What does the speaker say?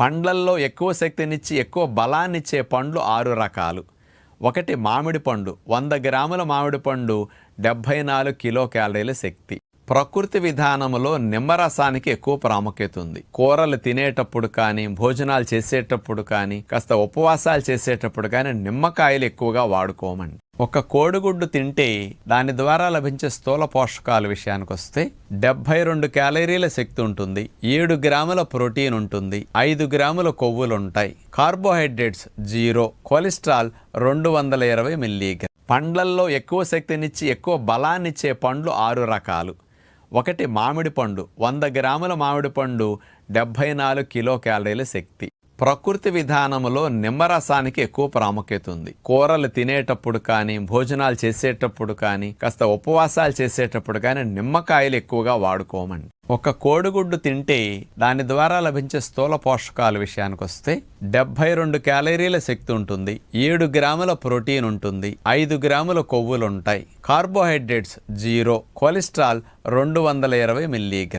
పండ్లల్లో ఎక్కువ శక్తినిచ్చి ఎక్కువ బలాన్నిచ్చే పండ్లు ఆరు రకాలు. ఒకటి మామిడి పండు. వంద గ్రాముల మామిడి పండు డెబ్భై నాలుగు కిలో క్యాలరీల శక్తి. ప్రకృతి విధానంలో నిమ్మరసానికి ఎక్కువ ప్రాముఖ్యత ఉంది. కూరలు తినేటప్పుడు కానీ భోజనాలు చేసేటప్పుడు కానీ కాస్త ఉపవాసాలు చేసేటప్పుడు కానీ నిమ్మకాయలు ఎక్కువగా వాడుకోమండి. ఒక కోడిగుడ్డు తింటే దాని ద్వారా లభించే స్థూల పోషకాల విషయానికి వస్తే డెబ్బై రెండు క్యాలరీల శక్తి ఉంటుంది ఏడు గ్రాముల ప్రోటీన్ ఉంటుంది ఐదు గ్రాముల కొవ్వులు ఉంటాయి. కార్బోహైడ్రేట్స్ జీరో కొలెస్ట్రాల్ రెండు వందల ఇరవై మిల్లీగ్రామ్. పండ్లల్లో ఎక్కువ శక్తినిచ్చి ఎక్కువ బలాన్నిచ్చే పండ్లు ఆరు రకాలు. ఒకటి మామిడి పండు వంద గ్రాముల మామిడి పండు డెబ్భై నాలుగు కిలో క్యాలరీల శక్తి. ప్రకృతి విధానంలో నిమ్మరసానికి ఎక్కువ ప్రాముఖ్యత ఉంది. కూరలు తినేటప్పుడు కానీ భోజనాలు చేసేటప్పుడు కానీ కాస్త ఉపవాసాలు చేసేటప్పుడు కానీ నిమ్మకాయలు ఎక్కువగా వాడుకోమండి. ఒక కోడిగుడ్డు తింటే దాని ద్వారా లభించే స్థూల పోషకాల విషయానికి వస్తే డెబ్బై రెండు క్యాలరీల శక్తి ఉంటుంది. ఏడు గ్రాముల ప్రోటీన్ ఉంటుంది. ఐదు గ్రాముల కొవ్వులు ఉంటాయి కార్బోహైడ్రేట్స్ జీరో కొలెస్ట్రాల్ రెండు వందల ఇరవై మిల్లీగ్రామ్